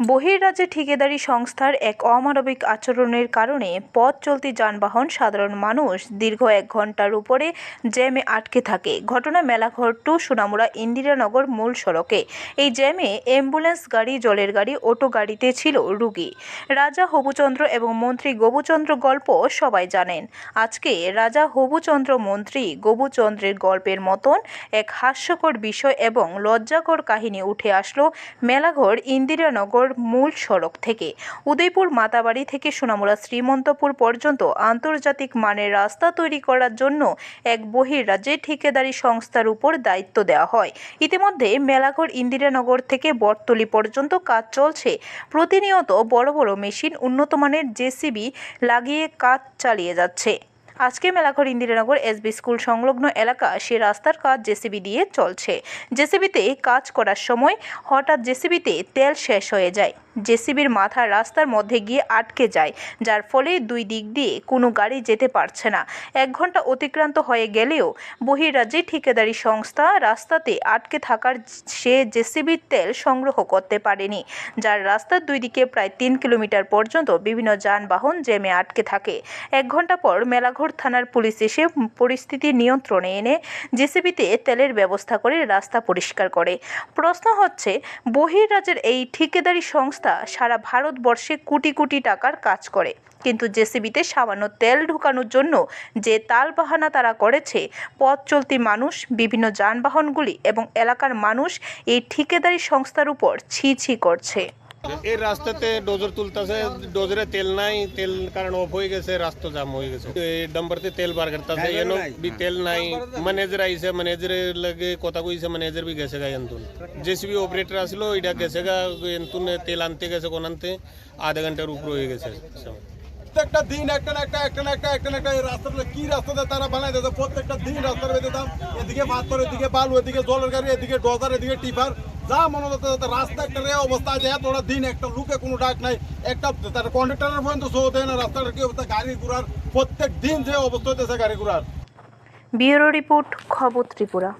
বহির্রাজ্যে ঠিকাদারি সংস্থার এক অমানবিক আচরণের কারণে পথ চলতি যানবাহন সাধারণ মানুষ দীর্ঘ এক ঘণ্টার উপরে জ্যামে আটকে থাকে। ঘটনা মেলাঘর টু সোনামুড়া ইন্দিরানগর মূল সড়কে। এই জ্যামে অ্যাম্বুলেন্স গাড়ি, জলের গাড়ি, অটো গাড়িতে ছিল রুগী। রাজা হবুচন্দ্র এবং মন্ত্রী গবুচন্দ্র গল্প সবাই জানেন। আজকে রাজা হবুচন্দ্র মন্ত্রী গবুচন্দ্রের গল্পের মতন এক হাস্যকর বিষয় এবং লজ্জাকর কাহিনী উঠে আসলো মেলাঘর ইন্দিরানগর মূল সড়ক থেকে। উদয়পুর মাতাবাড়ি থেকে সোনামুড়া শ্রীমন্তপুর পর্যন্ত আন্তর্জাতিক মানের রাস্তা তৈরি করার জন্য এক বহির্রাজ্যে ঠিকাদারি সংস্থার উপর দায়িত্ব দেওয়া হয়। ইতিমধ্যে মেলাঘর ইন্দিরানগর থেকে বটতলি পর্যন্ত কাজ চলছে। প্রতিনিয়ত বড় বড় মেশিন উন্নত মানের জেসিবি লাগিয়ে কাজ চালিয়ে যাচ্ছে। আজকে মেলাঘর ইন্দিরানগর এসবি স্কুল সংলগ্ন এলাকা সে রাস্তার কাজ জেসিবি দিয়ে চলছে। জেসিবিতে কাজ করার সময় হঠাৎ জেসিবিতে তেল শেষ হয়ে যায়। জেসিবির মাথা রাস্তার মধ্যে গিয়ে আটকে যায়, যার ফলে দুই দিক দিয়ে কোনো গাড়ি যেতে পারছে না। এক ঘণ্টা অতিক্রান্ত হয়ে গেলেও বহির্রাজ্যে ঠিকাদারি সংস্থা রাস্তাতে আটকে থাকার সে জেসিবির তেল সংগ্রহ করতে পারেনি, যার রাস্তার দুই দিকে প্রায় তিন কিলোমিটার পর্যন্ত বিভিন্ন যানবাহন জেমে আটকে থাকে। এক ঘণ্টা পর মেলাঘর থানার পুলিশ এসে পরিস্থিতি নিয়ন্ত্রণে এনে জেসিবিতে তেলের ব্যবস্থা করে রাস্তা পরিষ্কার করে। প্রশ্ন হচ্ছে বহির্রাজ্যের এই ঠিকাদারি সংস্থা সারা ভারতবর্ষে কোটি কোটি টাকার কাজ করে। কিন্তু জেসিবিতে সামান্য তেল ঢুকানোর জন্য যে তালবাহানা তারা করেছে, পথ চলতি মানুষ, বিভিন্ন যানবাহনগুলি এবং এলাকার মানুষ এই ঠিকাদারি সংস্থার উপর ছি ছি করছে। এই রাস্তাতে ডোজর তুলতেছে ডোজরে তেল নাই তেল কারণ অফ হয়ে গেছে রাস্তা জাম হয়ে গেছে। এই ডাম্বারতে তেল বার করতেছে এনো বি তেল নাই ম্যানেজার আইছে ম্যানেজারের লাগে কথা কইছে ম্যানেজার বি গেছে গা এন্তুন। জেসিবি অপারেটর আসলো এটা গেছে গা এন্তুন তেল আনতে গেছে কোন আনতে আধা ঘণ্টার উপর হয়ে গেছে। প্রত্যেকটা দিন একটা না একটা একটা না একটা একটা না একটা এই রাস্তাটা কি রাস্তাতে তারা বানাই দিয়েছে প্রত্যেকটা দিন রাস্তার বেঁধে দাম এদিকে পাথর এদিকে বালু এদিকে জলের গাড়ি এদিকে ডজার এদিকে টিপার যা মনে হতো রাস্তা একটা রে অবস্থা আছে এতটা দিন, একটা লুকে কোনো ডাক নাই। একটা তার কন্ডাক্টরের পর্যন্ত শো দেয় না রাস্তাটা কি অবস্থা? গাড়ি ঘোড়ার প্রত্যেক দিন যে অবস্থা হতেছে গাড়ি ঘোড়ার। ব্যুরো রিপোর্ট, খবর ত্রিপুরা।